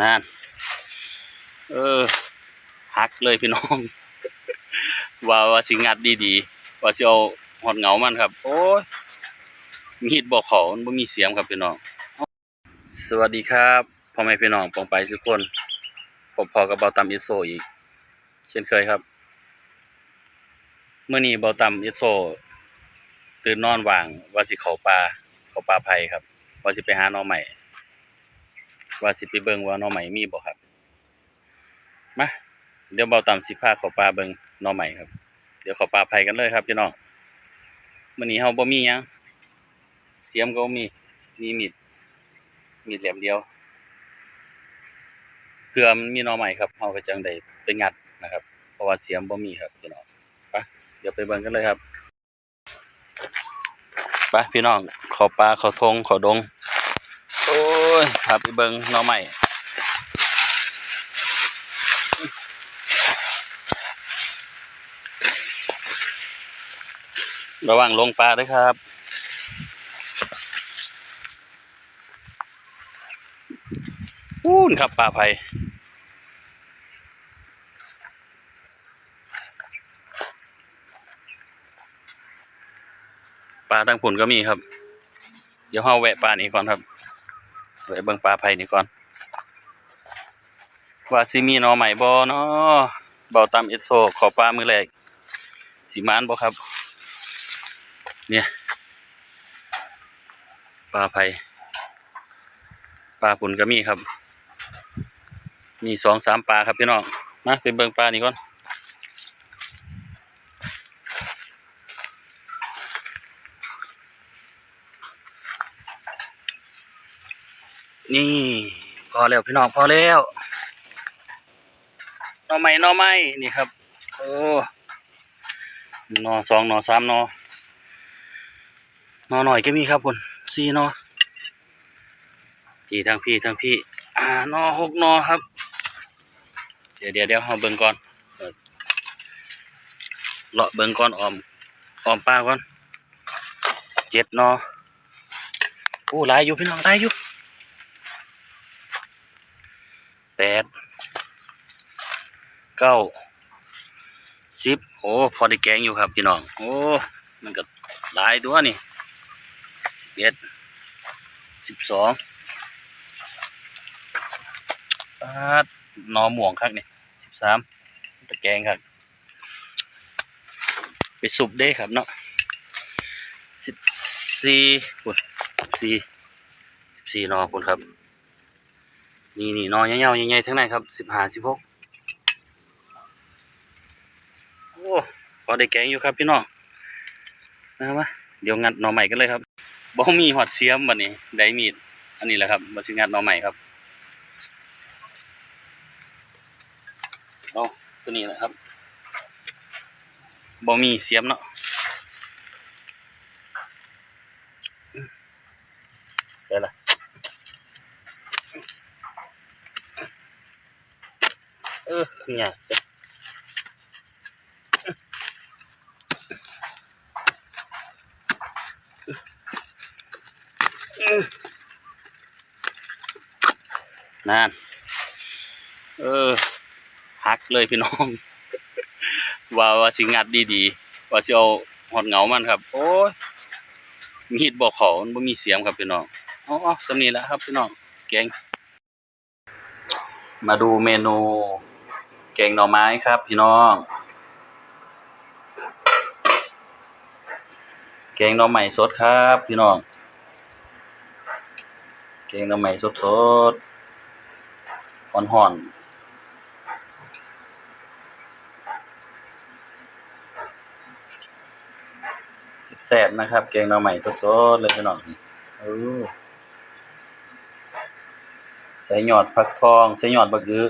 นั่น เออหักเลยพี่น้อง ว่าว่าสิงัดดีๆว่าสิเอาหอดเหงามันครับ โอ้ยมีดบอกเขามันบ่มีเสียงครับพี่น้อง สวัสดีครับพ่อแม่พี่น้องปองไปทุกคนผมพอกับเบาตำอิโซอีก เช่นเคยครับ เมื่อนี้เบาตำอิโซ ตื่นนอนว่างว่าสิเขาป่าเขาป่าไผ่ครับ ว่าสิไปหาน่อใหม่ ว่าสิไปเบิ่งว่าน่อใหม่มีบ่ครับมาเดี๋ยวเบาต่ำสิพาเขาป่าเบิ่งน่อใหม่ครับ เดี๋ยวเขาป่าไผ่กันเลยครับพี่น้องมื่อนี้เฮาบ่มีหยังเสียมก็บ่มีมีมีดมีดแหลมเดียวเพื่อมันมีน่อใหม่ครับเฮาก็จังได้ไปงัดนะครับ เพราะว่าเสียมบ่มีครับพี่น้องไปเดี๋ยวไปเบิ่งกันเลยครับ ไปพี่น้องขอปลาขอทงขอดง โอ้ยพาไปเบิงน่องใหม่ระวังลงปลาด้วยครับพูนครับป่าไผ่ ปลาตั้งผุนก็มีครับ เดี๋ยวเฮาแวะปลานี้ก่อนครับแวะเบิ่งปลาไผ่นี้ก่อน ว่าสิมีนอใหม่บ่เนาะเบาตามเอสโซขอปลามือแรกสิมานบ่ครับ เนี่ยปลาไผ่ปลาผุนก็มีครับ มีสองสามปลาครับพี่น้องมาไปเบิ่งปลานี่ก่อน นี่ พอแล้วพี่น้องพอแล้วนอไม้นอไม้นี่ครับ โอ้หนอสองหนอสามหนอหนอหน่อยก็มีครับคุณสี่หนอพี่ทั้งพี่ทั้งพี่ อ่าหนอหกหนอครับ เดี๋ยวเดี๋ยวเดี๋ยวเอาเบิ่งก่อนเออเลาะเบิ่งก่อนออมออมปลาก่อนเจ็ดหนอโอ้หลายอยู่พี่น้องหลายอยู่ แปดเก้าสิบโอ้พอได้แกงอยู่ครับพี่น้อง โอ้ มันก็หลายตัวนี่สิบเอ็ดสิบสองปาดนอหม่วงครับนี่สิบสามตะแกงครับ ไปสุบได้ครับเนาะสิบสี่ปุ่นสี่สิบสี่นอปุ่นครับ นี่นี่นอเงี้ยวๆใหญ่ๆทั้งนั้นครับสิบห้าสิบหกโอ้พอได้แกงอยู่ครับพี่น้องนะครับมเดี๋ยวงัดหนอใหม่กันเลยครับบ่มีหอดเสียมบัดนี้ได้มีด อันนี้แหละครับมาสิงัดหนอใหม่ครับเอาตัวนี้นะครับบ่มีเสียมเนาะได้ละเออเนี่ยนั่น เออหักเลยพี่น้อง ว่าว่าสิงัดดีๆ ว่าสิเอาหอดเหงามันครับ โอ้ยมีดบอกเขามันบ่มีเสียงครับพี่น้องอ๋อสำนีแล้วครับพี่น้อง แกง มาดูเมนู แกงหน่อไม้ครับพี่น้อง แกงหน่อไม้สดครับพี่น้อง แกงหน่อไม้สดๆห่อนๆแซ่บๆนะครับ แกงหน่อใหม่สดๆเลยพี่น้องนี่เออใส่หยอดผักทอง ใส่หยอดบักอื้อ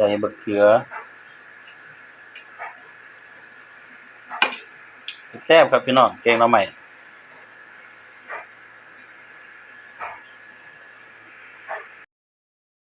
ส่บักเขือแซ่บๆครับพี่น้องแกงหน่อใหม่